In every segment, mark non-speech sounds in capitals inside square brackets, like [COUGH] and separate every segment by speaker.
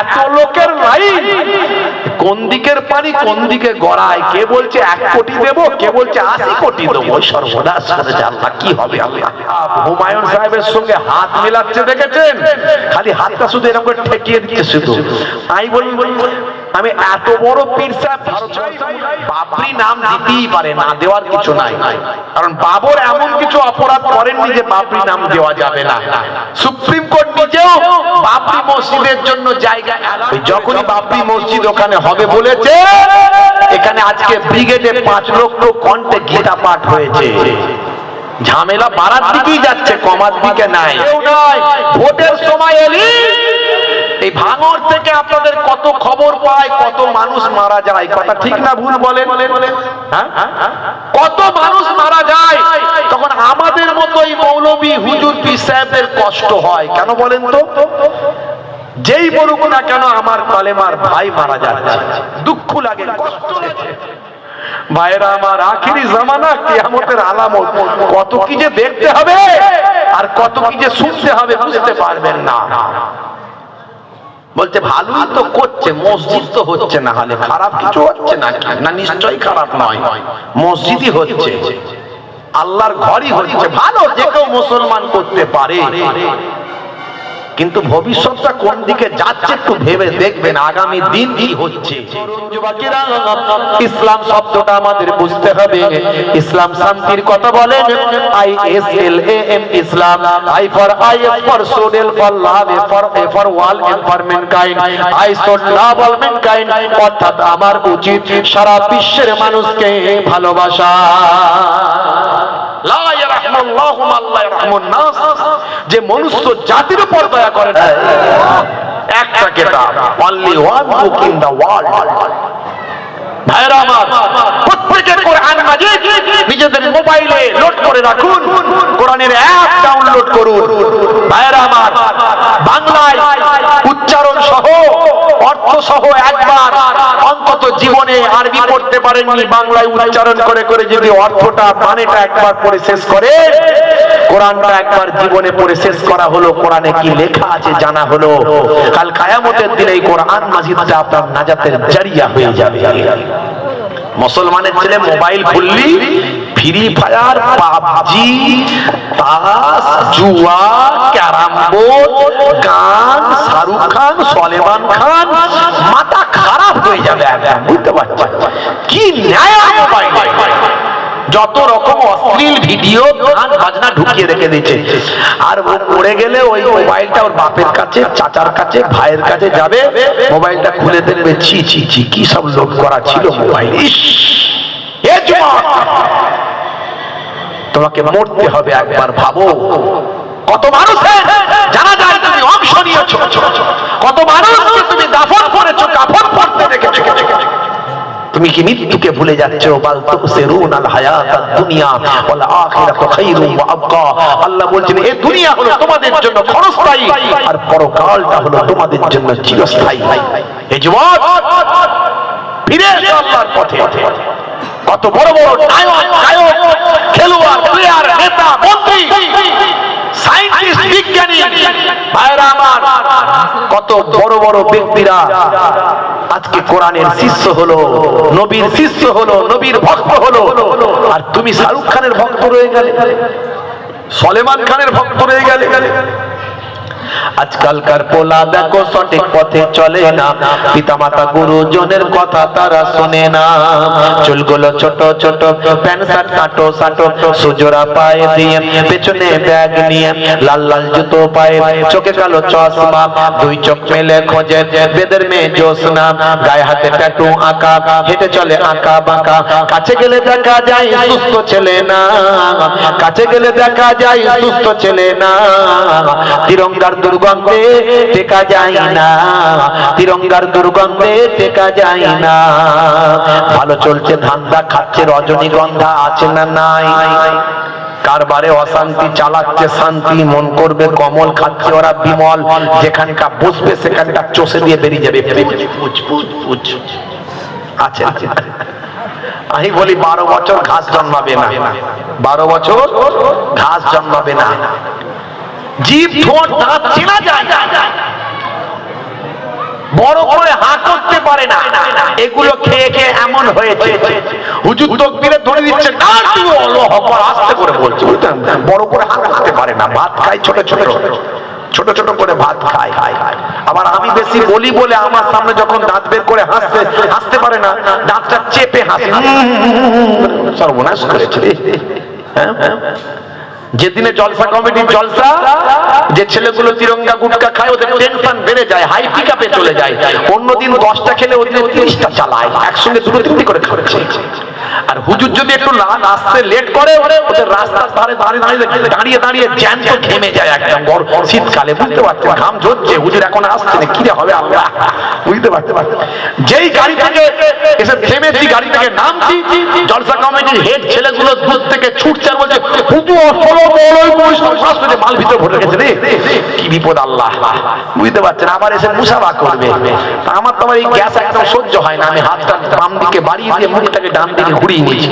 Speaker 1: এত লোকের লাইন। কোন দিকের পানি, কোন দিকে গড়ায়? কে বলছে এক কোটি দেব, কে বলছে আশি কোটি দেবো? সর্বনাশ করেছে জানলা কি হবে হুমায়ুন সাহেবের সঙ্গে হাত মেলাচ্ছে, দেখেছেন? খালি হাতটা শুধু এরকম করে ঠেকিয়ে দিচ্ছে শুধু। আমি বলি আমি এত বড় পীর বাবরি নাম দিতেই পারে, না দেওয়ার কিছু নাই। কারণ বাবর এমন কিছু অপরাধ করেননি যে বাবরি নাম দেওয়া যাবে না। সুপ্রিম কোর্ট নিজেও বাবরি মসজিদের জন্য জায়গা যখনই বাবরি মসজিদ ওখানে হবে বলেছে, এখানে আজকে ব্রিগেডে পাঁচ লক্ষ কণ্ঠে গীতা পাঠ হয়েছে। ঝামেলা বাড়ার দিকেই যাচ্ছে, কমার দিকে নাই। ভোটের সময় এলি এই ভাঙর থেকে আপনাদের কত খবর পায়, কত মানুষ মারা যায়। কথা ঠিক না ভুল বলেন। হ্যাঁ? কত মানুষ মারা যায়, তখন আমাদের মতো এই মৌলবী হুজুর পীর সাহেবদের কষ্ট হয়। কেন বলেন তো? যেই বলুক না কেন আমার কলেমার ভাই মারা যাচ্ছে। দুঃখ লাগে, কষ্ট লাগে। ভাইরা আমার আখিরি জামানা কিয়ামতের আলামত, কত কি যে দেখতে হবে আর কত কি যে শুনতে হবে বুঝতে পারবেন না। বলতে ভালোই তো করছে, মসজিদ তো হচ্ছে না হলে, খারাপ কিছু হচ্ছে না না নিশ্চয়ই খারাপ নয়, মসজিদই হচ্ছে, আল্লাহর ঘরই হচ্ছে, ভালো যে কেউ মুসলমান করতে পারে কিন্তু ভবিষ্যৎটা কোন দিকে যাচ্ছে একটু ভেবে দেখবেন, আগামী দিন কি হচ্ছে। ইসলাম শব্দটা আমাদের বুঝতে হবে। ইসলাম শান্তির কথা বলেন। I S L A M Islam. I for I S for should for love A for A for all N for mankind I should love all mankind অর্থাৎ আমার উচিত সারা বিশ্বের মানুষকে ভালোবাসা। যে মনুষ্য জাতির উপর দয়া করে একটা কেতাব অনলি ভাইরা আমার, প্রত্যেকের কোরআন মাজিদ নিজেদের মোবাইলে লোড করে রাখুন। কোরআনের অ্যাপ ডাউনলোড করুন। ভাইরা আমার, বাংলায় উচ্চারণ সহ, অর্থ সহ একবার অন্তত জীবনে আরবি পড়তে পারেননি, বাংলায় উচ্চারণ করে করে যদি অর্থটা, মানেটা একবার পড়ে শেষ করে, কোরআনটা একবার জীবনে পড়ে শেষ করা হলো, কোরআনে কি লেখা আছে জানা হলো। কাল কায়ামতের দিনে এই কোরআন মাজিদটা আপনার নাজাতের জারিয়া হয়ে যাবে। মুসলমানের ছেলে মোবাইল খুললি, ফ্রি ফায়ার, পাবজি, তাস, জুয়া, ক্যারাম বোর্ড, গান, শাহরুখ খান, সলেমান খান, মাথা খারাপ হয়ে যাবে বুঝতে পারছি? কি ন্যায় মোবাইল? যত রকম অশ্লীল ভিডিও গান বাজনা ঢুকিয়ে রেখে দিয়েছে। আর ও পড়ে গেলে ওই মোবাইলটা ওর বাপের কাছে, চাচার কাছে, ভাইয়ের কাছে যাবে। মোবাইলটা খুলে দেখবে, ছি ছি ছি, কি সব লোড করা ছিল মোবাইল। তোমাকে মরতে হবে একবার, ভাবো। কত মানুষের জানা যায় তুমি অংশ নিয়েছো। কত মানুষকে তুমি দাফন করেছ, কাফন পড়তে দেখেছ। তুমি কি মৃত্যুকে ভুলে যাচ্ছ? বাল তুসিরুন আল হায়াত দুনিয়া ওয়াল আখিরাতু খায়রুম ওয়া আবকা। আল্লাহ বলছেন এই দুনিয়া হলো তোমাদের জন্য ক্ষণস্থায়ী আর পরকালটা হলো তোমাদের জন্য চিরস্থায়ী। হে যুবক, ফিরে আল্লাহর পথে। কত বড় বড় নায়ক, গায়ক, খেলোয়াড় প্লেয়ার নেতা, মন্ত্রী সায়েন্টিস্ট বিজ্ঞানী ভাইরা আমার কত বড় বড় ব্যক্তিরা আজকে কোরআনের শিষ্য হলো, নবীর শিষ্য হলো, নবীর ভক্ত হলো। আর তুমি শাহরুখ খানের ভক্ত রয়ে গেলে, সলেমান খানের ভক্ত রয়ে গেলে। আজকালকার পোলা দেখো সঠিক পথে চলে না। পিতা মাতা গুরুজনের কথা তারা শোনে না। চুলগুলো ছোট ছোট, প্যান্ট শার্ট, কাটো, সাটো পায়ে দিয়ে পেছনে ব্যাগ নিয়ে লাল লাল জুতো পায়ে, চোখে কালো চশমা, দুই চোখ মেলে খোঁজে বেদের মেয়ে জোসনা গায়ে হাতে ট্যাটু আঁকা, হেঁটে চলে আঁকা বাঁকা। কাছে গেলে দেখা যায় সুস্থ ছেলে না। কাছে গেলে দেখা যায় সুস্থ ছেলে না। তিরঙ্গার দুর্গন্ধে টেকা যায় না। তিরঙ্গার দুর্গন্ধে টেকা যায় না। ভালো চলছে ধান্দা খাচ্ছে রজনীগন্ধা আছে না নাই? কারবারে অশান্তি চালাচ্ছে শান্তি মন করবে কমল খাচ্ছে ওরা বিমল। যেখানটা বসবে সেখানটা চষে দিয়ে বেরিয়ে যাবে। আছে। আমি বলি বারো বছর ঘাস জন্মাবে না। বারো বছর ঘাস জন্মাবে না। জীব চেনা যায় বড় করে হাঁ করতে পারে না এগুলো খেয়ে খেয়ে এমন হয়েছে হুজুর ধরে দিচ্ছে করে বলছে বড় করে পারে না ভাত খায় ছোট ছোট ছোট ছোট করে ভাত খায় আবার আমি বেশি বলি বলে আমার সামনে যখন দাঁত বের করে হাসতে হাসতে পারে না দাঁতটা চেপে হাসে সর্বনাশ করেছে। হ্যাঁ যেদিনে জলসা কমিটির জলসা, যে ছেলেগুলো তিরঙ্গা গুটকা খায়, ওদের টেনশন বেড়ে যায় হাই পিক আপে চলে যায়। অন্যদিন দশটা খেলে ওদের তিরিশটা চালায়, একসঙ্গে দুটো তিনটি করে খাচ্ছে। আর হুজুর যদি একটু আসতে লেট করে, ওদের রাস্তার ধারে দাঁড়িয়ে দাঁড়িয়ে দাঁড়িয়ে দাঁড়িয়ে জ্যান্ত ঘেমে যায় একদম বড় শীতকালে, বুঝতে পারছেন? ঘাম ঝরছে, হুজুর এখন আসছে না, কিরে হবে আল্লাহ বুঝতে পারতে পারছেন? যেই গাড়ি থেকে এসে থেমেছি, গাড়ি থেকে নামছি, জলসা কমিটির হেড ছেলেগুলো দূর থেকে ছুটছে আর বলছে, হুজুর আসসালামু আলাইকুম শ্বাস করে মাল ভিতরে ভরে গেছে রে। কি বিপদ, আল্লাহ। বুঝতে পারছেন? আবার এসে মুসাফা করবে। আমার তো আবার এই গ্যাস একদম সহ্য হয় না। আমি হাতটা বাম দিকে বাড়িয়ে দিয়ে মুখটাকে ডান দিকে ঘুরিয়ে নিয়েছি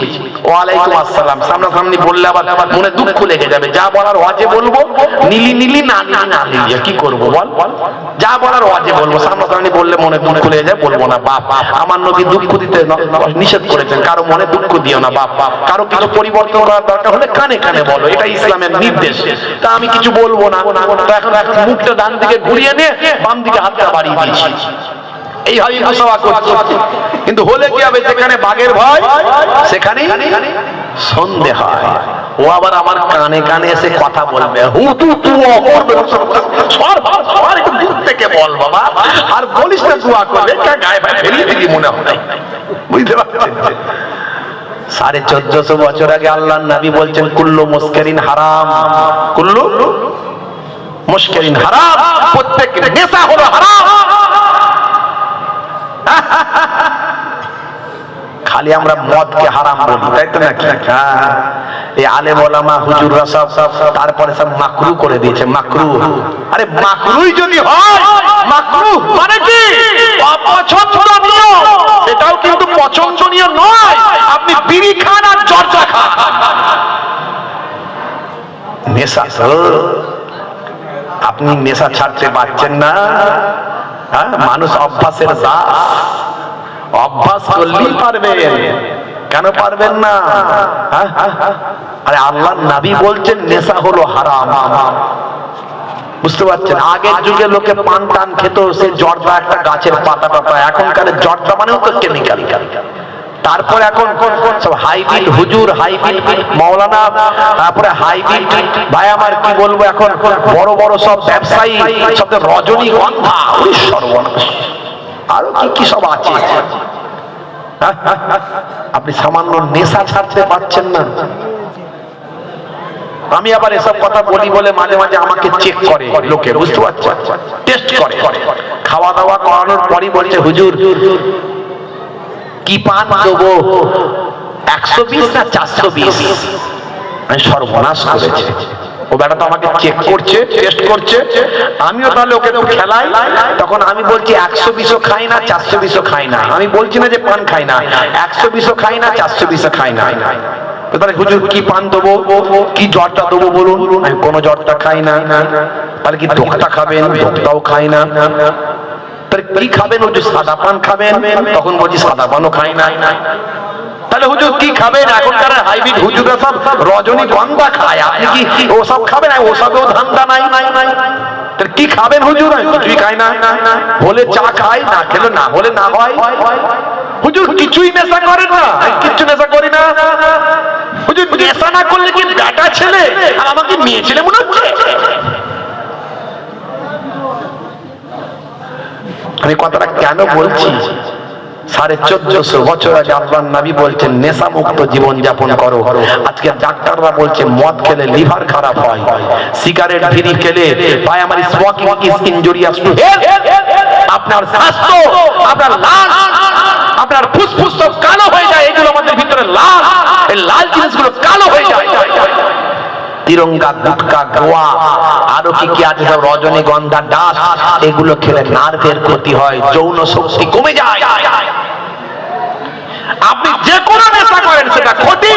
Speaker 1: ওয়ালাইকুম আসসালাম। সামনাসামনি বললে আবার মনে দুঃখ লেগে যাবে। যা বলার ওয়াজে বলব, নিলি নিলি না নিলি না নিলি কি করব বল? যা বলার ওয়াজে বলব, সামনাসামনি বললে মনে দুঃখ লেগে যায়, বলব না, বাপ আমার নবী দুঃখ দিতে নিষেধ করেছেন। কারও মনে দুঃখ দিও না, বাপ বাপ। কারও কিছু পরিবর্তন করার দরকার হলে কানে কানে বলো, এটা ইসলামের নির্দেশ। তা আমি কিছু বলব না। এখন মুখটা ডান দিকে ঘুরিয়ে নিয়ে বাম দিকে হাতটা বাড়িয়ে দিয়েছি। এইভাবে মুসাফা করছে। কিন্তু হলে কি হবে? যেখানে বাঘের ভয় সেখানে সন্ধে হয়। ও আবার আমার কানে কানে এসে কথা বলবে। তু একটু দূর থেকে বল বাবা। আর বলিস না, দোয়া করবে কা গায়ে ভাই ফেলিয়ে মনে হয়? বুঝতে পারছেন? সাড়ে চোদ্দশো বছর আগে আল্লাহ নবী বলছেন, কুল্লু মুস্কারিন হারাম। কুল্লু মুস্কারিন হারাম। প্রত্যেক নেশা হলো হারাম। [LAUGHS] খালি আমরা মদকে হারাম বলি, তাই তো নাকি? হ্যাঁ। এই আলেম ওলামা হুজুররা সব সব তারপরে সব মাকরু করে দিয়েছে, মাকরু। আরে মাকরুই যদি হয়, মাকরু মানে কি? অপছন্দনীয়। সেটাও কিন্তু পছন্দনীয় নয়। আপনি বিড়ি খান আর জর্দা খান। নেশা। আপনি নেশা ছাড়তে পারছেন না। হ্যাঁ মানুষ অভ্যাসের দাস। অভ্যাস করলেই পারবেন। কেন পারবেন না? হ্যাঁ? আরে আল্লাহ নাবি বলছেন, নেশা হলো হারাম। বুঝতে পারছেন? আগের যুগে লোকে পান টান খেত, সে জর্দা একটা গাছের পাতা টাতা এখনকার জর্দা মানেও তো কেমিক্যাল তারপর এখন সব হাইব্রিড হুজুর হাইব্রিড মাওলানা, তারপরে হাইব্রিড ভাই আমার কি বলব এখন, বড় বড় সব ব্যবসায়ী, সব রজনীগন্ধা সর্বনাশ। আরও কি কি সব আছে? আপনি সামান্য নেশা ছাড়তে পারছেন না। আমি আবার এসব কথা বলি বলে মাঝে মাঝে আমাকে চেক করে লোকে, বুঝতে পারছেন? টেস্ট করে। খাওয়া দাওয়া করানোর পরই বলছে, হুজুর কি পান দেবো? একশো বিশ না চারশো বিশ? আমি সর্বনাশ করেছে। ও বেটা তো আমাকে চেক করছে টেস্ট করছে। আমিও তাহলে ওকে খেলাই। তখন আমি বলছি, একশো বিশও খাই না, চারশো বিশও খাই না। আমি বলছি না যে পান খাই না, একশো বিশও খাই না, চারশো বিশও খাই না। তাহলে হুজুর, কি পান দেবো? কি জ্বরটা দেবো বলুন? কোনো জ্বরটা খাই না। তাহলে কি দোকটা খাবেন? দোকটাও খাই না। কি খাবেন? হুজুর সাদা পান খাবেন। তখন বলছি, সাদা পানও খাই না। তাহলে হুজুর কি খাবেন? এখনকার হাইব্রিড হুজুরা সব রজনী গন্ধা খায়। আপনি কি ওসব খাবেন? আর ওসবেও ধান্দা নাই। নাই নাই কি খাবেন হুজুর? কিছুই খাই না। হলে চা খাই, না খেলে না হলে না হয়। হুজুর, কিছুই নেশা করেন না। কিচ্ছু নেশা করি না। হুজুর, নেশা না করলে কি বেটা ছেলে? আর আমাকে মেয়ে ছেলে মনে হচ্ছে? আমি কথাটা কেন বলছি সাড়ে চোদ্দশো বছর আগে আল্লাহ নবী বলছেন নেশা মুক্ত জীবন যাপন করো। আজকে ডাক্তাররা বলছে, মদ খেলে লিভার খারাপ হয়। সিগারেট বিড়ি খেলে, ভাই, আমার স্মোকিং ইজ ইনজুরিয়াস টু আপনার স্বাস্থ্য, আপনার লাল আপনার ফুসফুস সব কালো হয়ে যায়। এগুলো আমাদের ভিতরে লাল, এই লাল জিনিসগুলো কালো হয়ে যায়। তিরঙ্গা, গুটকা, গোয়া, আরও কি কি আছে সব রজনীগন্ধা ডাস, এগুলো খেলে নার্ভের ক্ষতি হয়, যৌন শক্তি কমে যায়। আপনি যে কোনো নেশা করেন, সেটা ক্ষতি।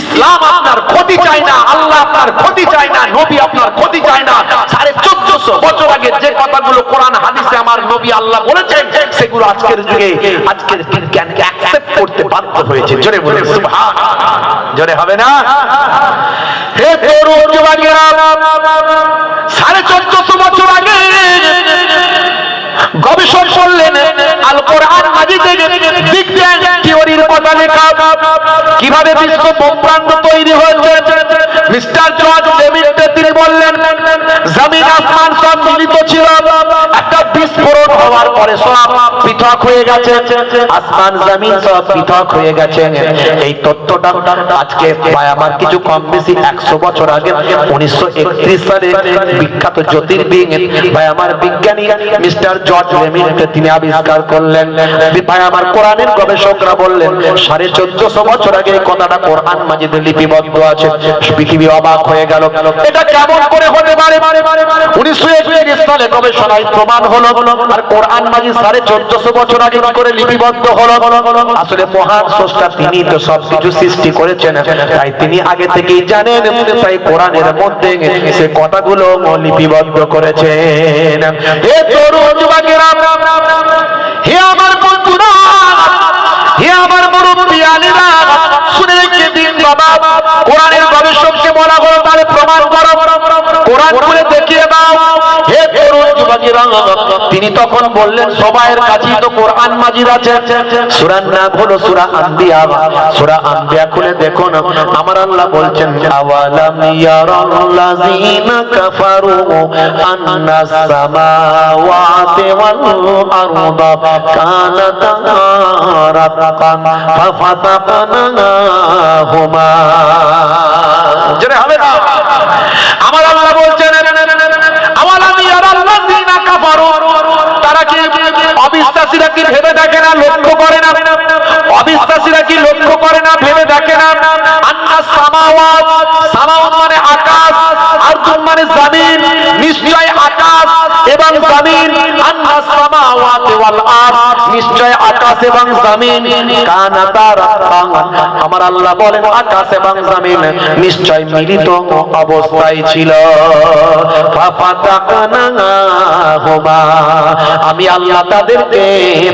Speaker 1: ইসলাম আপনার ক্ষতি চায় না, আল্লাহ আপনার ক্ষতি চায় না, নবী আপনার ক্ষতি চায় না। সাড়ে চোদ্দশো বছর আগে যে কথাগুলো কোরআন, হাদিসে আমার নবী আল্লাহ বলেছেন, সেগুলো আজকের যুগে, আজকের বিজ্ঞানকে অ্যাকসেপ্ট করতে বাধ্য হয়েছে। জোরে বলে সুবহান। জোরে হবে না? হে তরুণ যুবকেরা, সাড়ে চোদ্দশো বছর আগে গবেষণ করলেন আল কোরআন মাজিদে বিজ্ঞান থিওরির কথা লেখা। কীভাবে বিশ্ব ব্রহ্মাণ্ড তৈরি হয়েছে? মিস্টার জর্জ ডেভিডকে তিনি বললেন, জমিন আসমান সব মিলিত ছিল। একটা বিস্ফোরণ হওয়ার পরে সব পৃথক হয়ে গেছে। আসমান, জমিন সব পৃথক হয়ে গেছে। এই তথ্যটা আজকে প্রায় আমার কিছু কম বেশি একশো বছর আগে উনিশশো একত্রিশ সালে বিখ্যাত জ্যোতির্বিজ্ঞ ভাই আমার বিজ্ঞানী মিস্টার জর্জ রেমিনকে তিনি আবিষ্কার করলেন। ভাই আমার কোরআনের গবেষকরা বললেন, সাড়ে চোদ্দশো বছর আগে এই কথাটা কোরআন মাজিদে লিপিবদ্ধ আছে। পৃথিবী অবাক হয়ে গেল। এটা কেমন করে হতে পারে? উনিশশো একত্রিশ সালে গবেষণায় প্রমাণ হলো, আর কোরআন মাজিদ সাড়ে চোদ্দশো বছর আগে করে লিপিবদ্ধ হলো? আসলে মহান স্রষ্টা তিনি তো সবকিছু সৃষ্টি করেছেন। তাই তিনি আগে থেকেই জানেন, তাই কোরআনের মধ্যে সে কথাগুলো লিপিবদ্ধ করেছেন। হে তরুণ হে আমার বন্ধুরা, হে আমার মুরব্বী শুনে রেখে দিন বাবা, কোরআনের গবেষককে বলা হলো তাহলে প্রমাণ করো। কোরআন খুলে দেখিয়ে তিনি তখন বললেন, সবাইয়ের কাছেই তো কোরআন মাজিদ আছে। সূরার নাম হলো সূরা আম্বিয়া। সূরা আম্বিয়া খুলে দেখুন আমার আল্লাহ বলছেন, আওয়ালাম কাফারু সামাওয়াতি ওয়াল রাতকান হবে আমার আল্লাহ বলছেন অবিশ্বাসীরা কি ভেবে দেখে না? লক্ষ্য করে না। অবিশ্বাসীরা কি লক্ষ্য করে না? ভেবে দেখে না? মানে আকাশ। আর তুম মানে নিশ্চয় আকাশ এবং নিশ্চয় আকাশ এবং আমার আল্লাহ বলেন, আকাশ এবং নিশ্চয় মিলিত অবস্থায় ছিল। আমি আল্লাহ তাদেরকে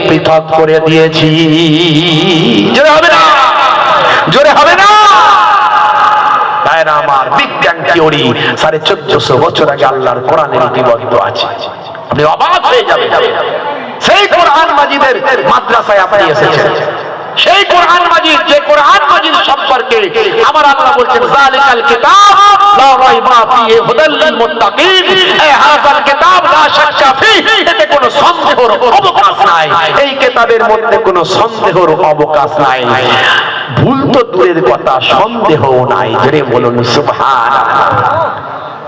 Speaker 1: পৃথক করে দিয়েছি। জোরে হবে না? জোরে হবে না? থিওরি সাড়ে চোদ্দশো বছর আগে আল্লাহর কোরআনে লিপিবদ্ধ আছে। আপনি অবাক হয়ে যাবেন। সেই কোরআন মাজিদের মাদ্রাসায় আপনি এসেছেন। সেই কোরআন মাজিদ, যে কোরআন মাজিদ সম্পর্কে আমার আল্লাহ বলছেন, জালিকাল কিতাব, লা রাইবা ফিহি হুদাল লিল মুত্তাকিন। এই হাযাল কিতাব, লা শাক্কা ফিহি, এতে কোনো সন্দেহের অবকাশ নাই। এই কিতাবের মধ্যে কোনো সন্দেহের অবকাশ নাই। ভুল তো দূরের কথা সন্দেহও নাই জোরে বলুন সুবহানাল্লাহ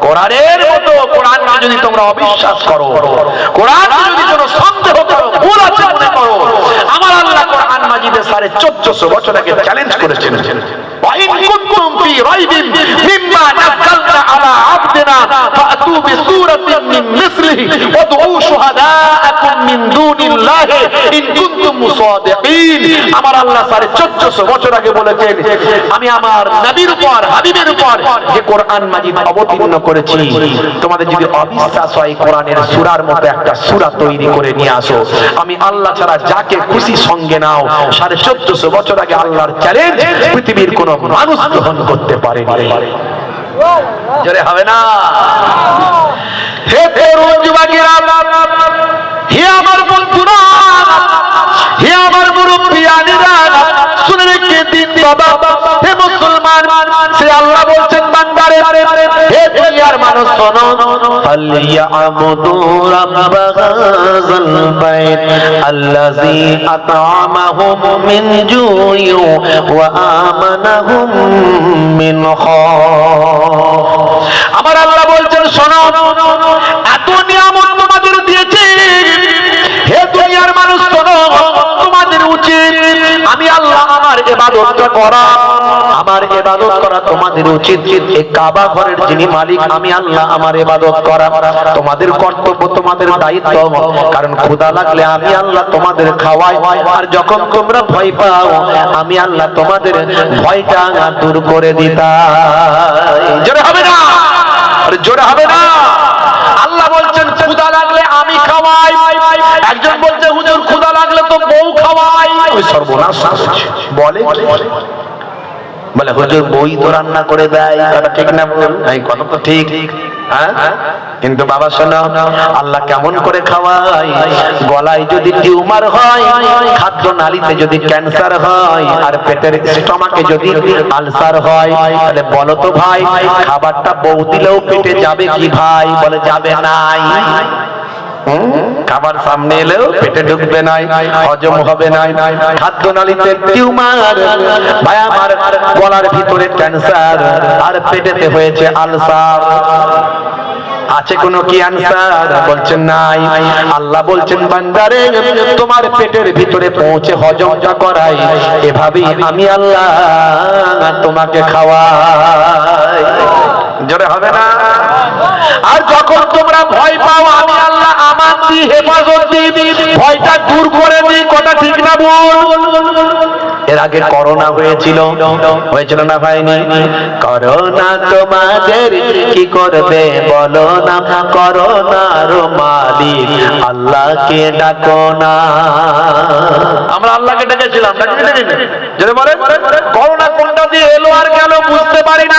Speaker 1: কোরআনের মতো কোরআনকে যদি তোমরা অবিশ্বাস করো কোরআনকে যদি কোনো সন্দেহ করো ভুল আছে মনে করো আমার আল্লাহ কোরআন মাজিদে সাড়ে চোদ্দশো বছর আগে চ্যালেঞ্জ করেছেন وإن كنتم في ريب مما نزلنا على عبدنا فأتوا بسورة من مثله وادعوا شهداءكم من دون الله إن كنتم صادقين আমার আল্লাহ সাড়ে চোদ্দশো বছর আগে বলেছেন আমি আমার নবীর উপর হাবিবের উপর যে কোরআন মাজিদ অবতীর্ণ করেছি তোমাদের যদি অবিশ্বাস হয় কোরআনের সুরার মতো একটা সুরা তৈরি করে নিয়ে আসো আমি আল্লাহ ছাড়া যাকে খুশি সঙ্গে নাও সাড়ে চোদ্দশো বছর আগে আল্লাহর চ্যালেঞ্জ পৃথিবীর কোন মানুষ গ্রহণ করতে পারে জোরে হবে না। হে তরুণ বাগিরা হে আমার বন্ধুরা বাবা, হে মুসলমান, সে আল্লাহ বলছেন হে দুনিয়ার মানুষ, শোনো বাইত, আল্লাযী আত'আমাহুম মিন জুইন ওয়া আমানাহুম মিন আমার আল্লাহ বলছেন, শোনো উচিত। আমি আল্লাহ আমার এবাদতটা করা। আমার এবাদত করা তোমাদের উচিত। এই কাবা ঘরের যিনি মালিক, আমি আল্লাহ আমার এবাদত করা। তোমাদের কর্তব্য, তোমাদের দায়িত্ব কারণ ক্ষুদা লাগলে আমি আল্লাহ তোমাদের খাওয়াই। আর যখন তোমরা ভয় পাও, আমি আল্লাহ তোমাদের ভয়টা দূর করে দিতা জোরে হবে না? জোরে হবে না? আল্লাহ বলছে ক্ষুধা লাগলে আমি খাওয়াই। একজন বলছে, হুজুর, ক্ষুধা লাগলে তো বউ খাওয়াই। ওই সর্বনাশ বলে বলে, হুজুর, বই তো রান্না করে দেয়। কথা ঠিক না বল এই কথা তো ঠিক। হ্যাঁ? কিন্তু বাবা, শোনো, আল্লাহ কেমন করে খাওয়ায়? গলায় যদি টিউমার হয়, খাদ্য নালীতে যদি ক্যান্সার হয়, আর পেটের স্টমাকে যদি আলসার হয়, তাহলে বলো তো ভাই, খাবারটা বউ দিলেও পেটে যাবে কি ভাই? বলে, যাবে নাই? খাবার সামনে এলেও পেটে ঢুকবে নাই, হজম হবে নাই। খাদ্য নালীতে টিউমার, ভাই, আমার গলার ভিতরে ক্যান্সার, আর পেটেতে হয়েছে আলসার। আছে কোনো কি আনসার? বলছেন, নাই। আল্লাহ বলছেন, বান্দারে, তোমার পেটের ভিতরে পৌঁছে হজমটা করাই। এভাবেই আমি আল্লাহ তোমাকে খাওয়াই। জোরে হবে না? আর যখন তোমরা ভয় পাও, আমি আল্লাহ আমার দি হেফাজত দিই। ভয়টা দূর করে দিই, কথা ঠিক না বল এর আগে করোনা হয়েছিল। হয়েছিল না ভাইনি করোনা তোমাদের কি করবে, বলো না। করোনার মালিক আল্লাহকে ডাকো না। আমরা আল্লাহকে ডেকেছিলাম? যদি বলে করোনা কোনটা দিয়ে এলো আর গেল বুঝতে পারি না।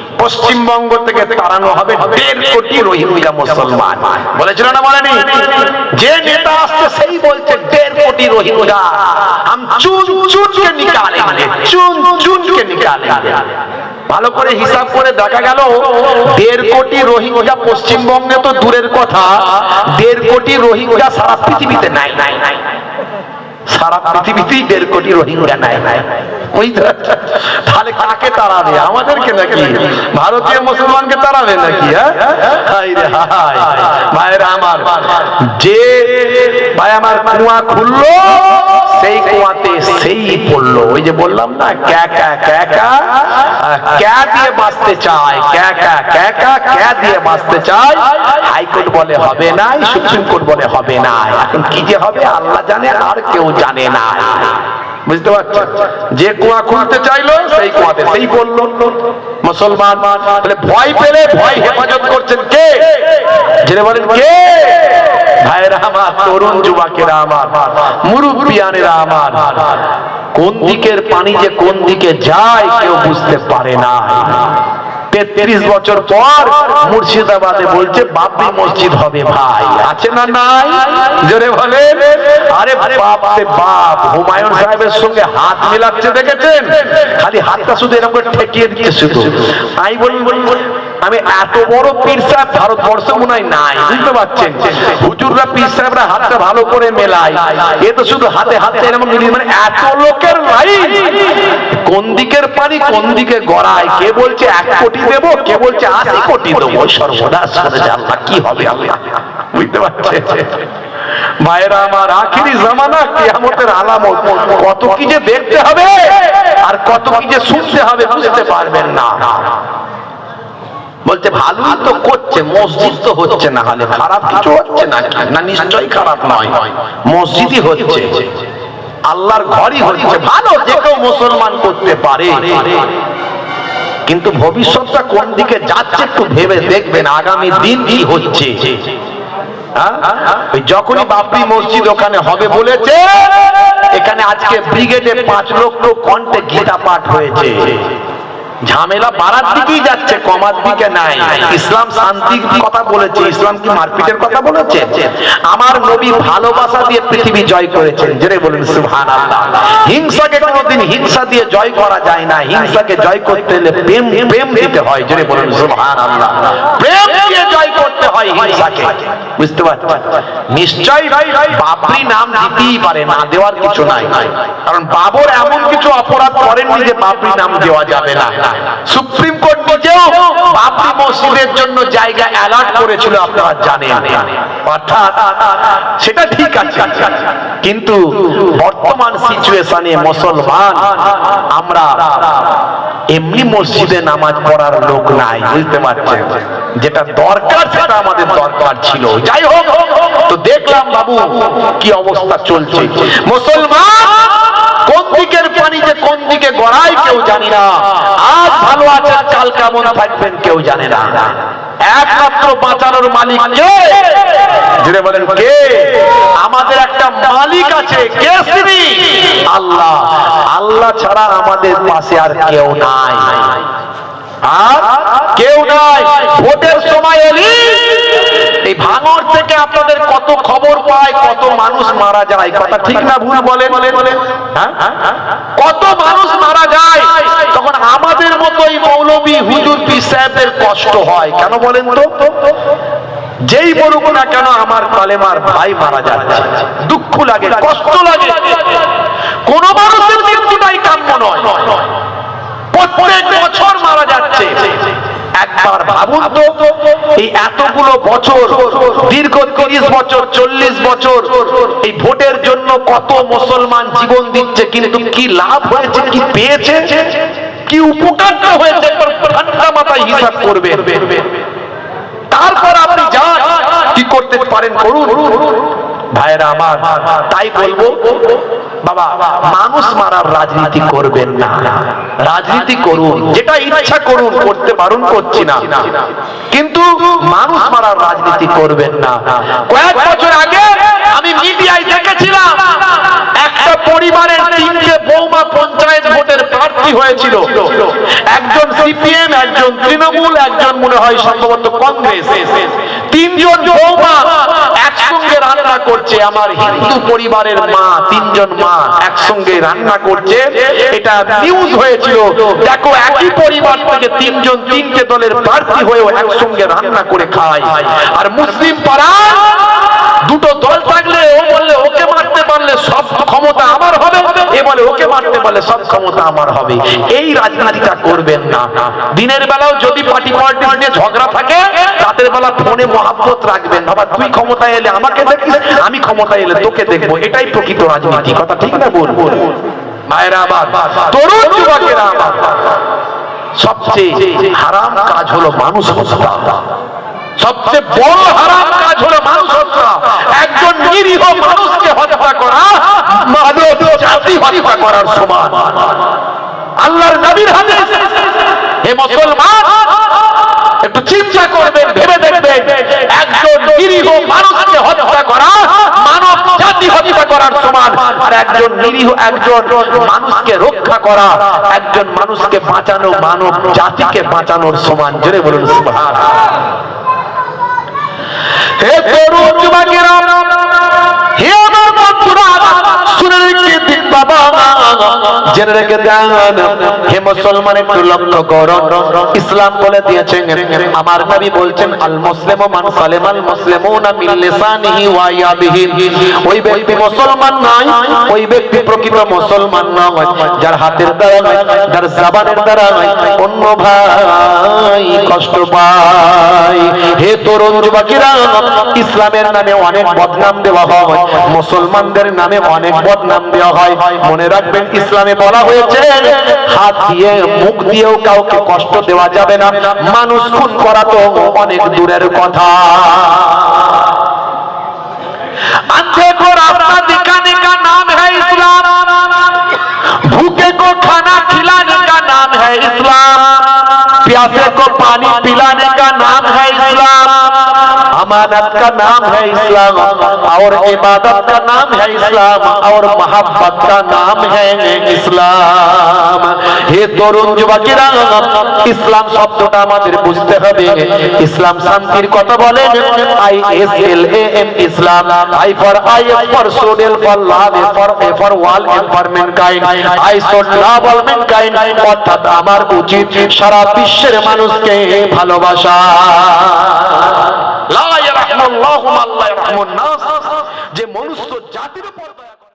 Speaker 1: পশ্চিমবঙ্গ থেকে তাড়ানো হবে দেড় কোটি রোহিঙ্গা মুসলমান। বলেছিল না বলেনি যে নেতা আসছে সেই বলছে দেড় কোটি রোহিঙ্গা। আম চুন চুনকে নিকালেঙ্গে চুন চুনকে নিকালেঙ্গে ভালো করে হিসাব করে দেখা গেল, দেড় কোটি রোহিঙ্গা পশ্চিমবঙ্গে তো দূরের কথা, দেড় কোটি রোহিঙ্গা সারা পৃথিবীতে নাই নাই নাই। সারা পৃথিবীতেই দেড় কোটি রোহিঙ্গা নাই। তাহলে কাকে তাড়াবে? আমাদেরকে নাকি? ভারতীয় মুসলমানকে তাড়াবে নাকি হ্যাঁ? ভাইরা আমার, যে ভাই আমার কুয়া খুললো সেই কুয়াতে সেই পড়ল। ওই যে বললাম না ক্যাকা ক্যাকা ক্যা দিয়ে বাঁচতে চায় ক্যাকা ক্যাকা ক্যা ক্যা ক্যা দিয়ে বাঁচতে চায়, হাইকোর্ট বলে হবে না, সুপ্রিম কোর্ট বলে হবে না। এখন কি যে হবে, আল্লাহ জানে আর কেউ জানে না। বুঝতে পারছ? যে কুয়া খুলতে চাইলো, সেই কুয়াতে, সেই বলল। মুসলমান, তাহলে ভয় পেলে ভয় হেফাজত করছেন কে? জেনে বলেন কে? ভাইরা আমার, তরুণ যুবকেরা আমার, মুরুব্বিয়ানেরা আমার। কোন দিকের পানি যে কোন দিকে যায়, কেউ বুঝতে পারে না। তেত্রিশ বছর পর মুর্শিদাবাদে বলছে, বাপি মসজিদ হবে ভাই। আছে না নাই? জোরে বলেন। আরে বাপ বাপ, হুমায়ুন সাহেবের সঙ্গে হাত মিলাচ্ছে, দেখেছেন? খালি হাতটা শুধু এরকম করে ঠেকিয়ে দিচ্ছে শুধু। তাই বলি বলি বলি আমি এত বড় পীর সাহেব, ভারতবর্ষে মনে হয় নাই। বুঝতে পারছেন? হুজুররা পীর সাহেবরা হাতটা ভালো করে মেলায়। এ তো শুধু হাতে হাতে মানে এত লোকের লাইন কোন দিকের পানি, কোন দিকে গড়ায়? কে বলছে এক কোটি দেবো, কে বলছে আশি কোটি দেবো? সর্বদা আল্লাহ, কি হবে বুঝতে পারছে ভাইরা আমার আখিরি জামানা, কিয়ামতের আলামত। কত কি যে দেখতে হবে, আর কত কি যে শুনতে হবে বুঝতে পারবেন না। বলতে ভালোই তো করছে, মসজিদ তো হচ্ছে না হলে, খারাপ কিছু হচ্ছে না না নিশ্চয়ই খারাপ নয়, মসজিদই হচ্ছে। আল্লাহর ঘরই হচ্ছে, ভালো যে কেউ মুসলমান করতে পারে। কিন্তু ভবিষ্যৎটা কোন দিকে যাচ্ছে একটু ভেবে দেখবেন, আগামী দিন কি হচ্ছে। হ্যাঁ? যখনই বাবরি মসজিদ ওখানে হবে বলেছে, এখানে আজকে ব্রিগেডে পাঁচ লক্ষ কণ্ঠে গীতা পাঠ হয়েছে। ঝামেলা বাড়ার দিকেই যাচ্ছে, কমার দিকে নাই। ইসলাম শান্তির কথা বলেছে, ইসলাম কি মারপিটের কথা বলেছে? আমার নবী ভালোবাসা দিয়ে পৃথিবী জয় করেছেন জেনে বলুন সুহান হিংসাকে কোনোদিন হিংসা দিয়ে জয় করা যায় না, হিংসাকে জয় করতে হলে প্রেম প্রেম দিতে হয় জেনে বলুন সুহান প্রেম দিয়ে জয় করতে হয় হিংসাকে। বুঝতে পারছেন? নিশ্চয়ই বাবরি নাম দিতেই পারে না, দেওয়ার কিছু নাই। কারণ বাবর এমন কিছু অপরাধ করেননি যে বাবরি নাম দেওয়া যাবে না। সুপ্রিম কোর্ট নিজেও বাবরি মসজিদের জন্য জায়গা অ্যালার্ট করেছিল আপনারা জানেন। অর্থাৎ সেটা ঠিক আছে। কিন্তু বর্তমান সিচুয়েশনে মুসলমান, আমরা এমনি মসজিদে নামাজ পড়ার লোক নাই, বুঝতে পারছেন? যেটা দরকার সেটা আমাদের দরকার ছিল। যাই হোক, তো দেখলাম বাবু কি অবস্থা চলছে। মুসলমান দিকের পানি যে কোন দিকে গড়ায় কেউ জানি না। আজ ভালো আছেন, কাল কেমন থাকবেন কেউ জানে না। একমাত্র বাঁচানোর মালিক কে? জুড়ে বলেন, কে? আমাদের একটা মালিক আছে, কে তিনি? আল্লাহ। আল্লাহ ছাড়া আমাদের পাশে আর কেউ নাই। আর কেউ নাই ভোটের সময় এলি। এই ভাঙর থেকে আপনাদের কত খবর পায় কত মানুষ মারা যায়, কথা ঠিক না ভুল বলে বলে হ্যাঁ? কত মানুষ মারা যায়, তখন আমাদের মতো এই মৌলবী হুজুর পীর সাহেবদের কষ্ট হয়। কেন বলেন তো? যেই বলুক না কেন আমার কালেমার ভাই মারা যাচ্ছে। দুঃখ লাগে, কষ্ট লাগে। কোন মানুষের মৃত্যুটাই কাম্য নয়। ভোটের জন্য কত মুসলমান জীবন দিচ্ছে, কিন্তু কি লাভ হয়েছে, কি পেয়েছে? কি উপকারটা হয়েছে ঠান্ডা মাথায় হিসাব করবে তারপর আপনি যান কি করতে পারেন, করুন। ভাইরা আমার, তাই বলব বাবা, মানুষ মারার রাজনীতি করবেন না। রাজনীতি করুন, যেটা ইচ্ছা করুন, করতে পারুন, করছি না। কিন্তু মানুষ মারার রাজনীতি করবেন না। কয়েক বছর আগে আমি মিডিয়ায় দেখেছিলাম, একটা পরিবারের তিনটে বৌমা পঞ্চায়েত ভোটের প্রার্থী হয়েছিল। একজন সিপিএম, একজন তৃণমূল, একজন মনে হয় সম্ভবত কংগ্রেস। তিনজন বৌমা একসঙ্গে রান্না করছে আমার হিন্দু পরিবারের মা, তিনজন মা একসঙ্গে রান্না করছে। এটা নিউজ হয়েছিল। দেখো, একই পরিবার থেকে তিনজন, তিনটে দলের প্রার্থী হয়েও একসঙ্গে রান্না করে খায়। আর মুসলিম পাড়া দুটো দল থাকলে ও বললে ওকে মারতে পারলে সব ক্ষমতা আমার হবে এ বলে, ওকে মারতে পারলে সব ক্ষমতা আমার হবে। এই রাজনীতিটা করবেন না। দিনের বেলাও যদি পার্টি পলিটিক্স নিয়ে ঝগড়া থাকে, রাতের বেলা ফোনে মহাব্বত রাখবেন। বাবা, তুই ক্ষমতায় এলে আমাকে দেখিস আমি ক্ষমতায় এলে তোকে দেখব। এটাই প্রকৃত রাজনীতি। কথা ঠিক না বল মায়েরা আমার তরুণ যুবকেরা সবচেয়ে হারাম কাজ হলো মানুষ হত্যা। সবচেয়ে বড় হারাম কাজ হলো মানুষ হত্যা একজন নিরীহ মানুষকে হত্যা করা, মানব জাতি হত্যা করার সমান। আল্লাহর নবীর হাদিস। হে মুসলমান, একটু চিন্তা করবেন, ভেবে দেখবেন, একজন নিরীহ মানুষকে হত্যা করা, মানব জাতি হত্যা করার সমান। আর একজন নিরীহ, একজন মানুষকে রক্ষা করা, একজন মানুষকে বাঁচানো, মানব জাতিকে বাঁচানোর সমান। জোরে বলুন, সুবহানাল্লাহ। হে তরুণ যুবকেরা জেনে রেখে দেন, হে মুসলমান, একটু লক্ষ্য করো। ইসলাম বলে দিয়েছেন, আমার নবী বলছেন আল মুসলিমু মান সালিমাল মুসলিমুনা মিন লিসানিহি ওয়া ইয়াদিহি। ওই ব্যক্তি মুসলমান নয়, ওই ব্যক্তি প্রকৃত মুসলমান নয়, যার হাতের দ্বারা নয়, যার জবানের দ্বারা নয়, অন্য ভাই কষ্ট পায়। হে তরুণ যুবকেরা, ইসলামের নামে অনেক বদনাম দেওয়া হয়, মুসলমানদের নামে অনেক বদনাম দেওয়া হয়। মনে রাখবেন ইসলামে বলা হয়েছে, হাত দিয়ে, মুখ দিয়েও কাউকে কষ্ট দেওয়া যাবে না। মানুষ খুন করা তো অনেক দূরের কথা। আচ্ছা, আন্ধে ঘোর আপনার अमानत का नाम है इस्लाम और इबादत का नाम है इस्लाम और मोहब्बत का नाम है ইসলাম হে তরুণ যুবকেরা ইসলাম শব্দটা আমাদের বুঝতে হবে ইসলাম শান্তির কথা বলেন I S L A M Islam I for I S for সোডেল for love A for A for wall M for mankind I should love all mankind অর্থাৎ আমার উচিত সারা বিশ্বের মানুষকে ভালোবাসা লা যে মনুষ্য জাতির উপর